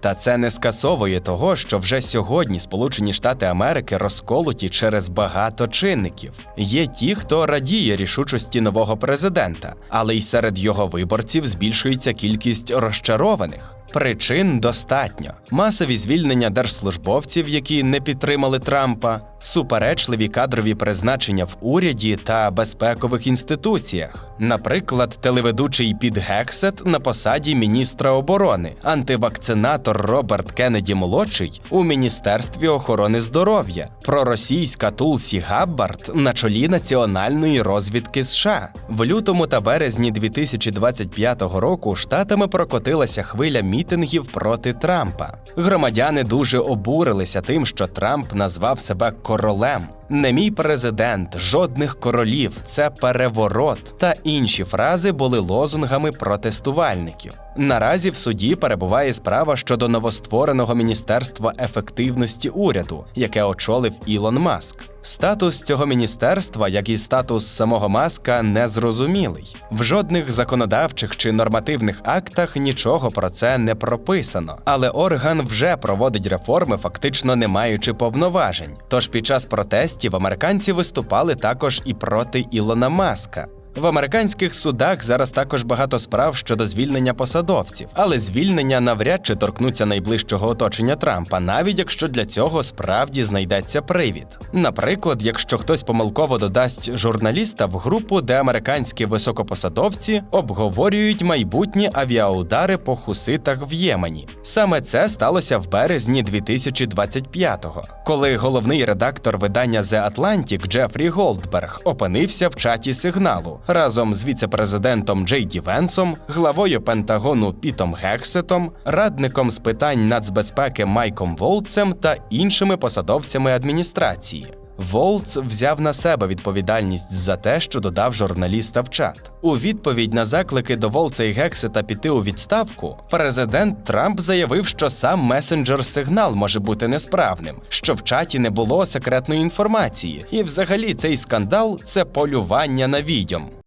Та це не скасовує того, що вже сьогодні Сполучені Штати Америки розколоті через багато чинників. Є ті, хто радіє рішучості нового президента, але й серед його виборців збільшується кількість розчарованих. Причин достатньо: масові звільнення держслужбовців, які не підтримали Трампа, суперечливі кадрові призначення в уряді та безпекових інституціях. Наприклад, телеведучий Піт Гексет на посаді міністра оборони, антивакцинатор Роберт Кеннеді молодший у міністерстві охорони здоров'я, проросійська Тулсі Габбард на чолі національної розвідки США. В лютому та березні 2025 року штатами прокотилася хвиля мітингів проти Трампа. Громадяни дуже обурилися тим, що Трамп назвав себе королем. Не мій президент, жодних королів, це переворот та інші фрази були лозунгами протестувальників. Наразі в суді перебуває справа щодо новоствореного міністерства ефективності уряду, яке очолив Ілон Маск. Статус цього міністерства, як і статус самого Маска, незрозумілий. В жодних законодавчих чи нормативних актах нічого про це не прописано. Але орган вже проводить реформи, фактично не маючи повноважень. Тож під час протестів американці виступали також і проти Ілона Маска. В американських судах зараз також багато справ щодо звільнення посадовців, але звільнення навряд чи торкнуться найближчого оточення Трампа, навіть якщо для цього справді знайдеться привід. Наприклад, якщо хтось помилково додасть журналіста в групу, де американські високопосадовці обговорюють майбутні авіаудари по хуситах в Ємені. Саме це сталося в березні 2025-го, коли головний редактор видання The Atlantic Джефрі Голдберг опинився в чаті сигналу разом з віце-президентом Джей Ді Венсом, главою Пентагону Пітом Гексетом, радником з питань нацбезпеки Майком Волцем та іншими посадовцями адміністрації. Волц взяв на себе відповідальність за те, що додав журналіста в чат. У відповідь на заклики до Волца і Гексета піти у відставку, президент Трамп заявив, що сам месенджер сигнал може бути несправним, що в чаті не було секретної інформації, і взагалі цей скандал це полювання на відьом.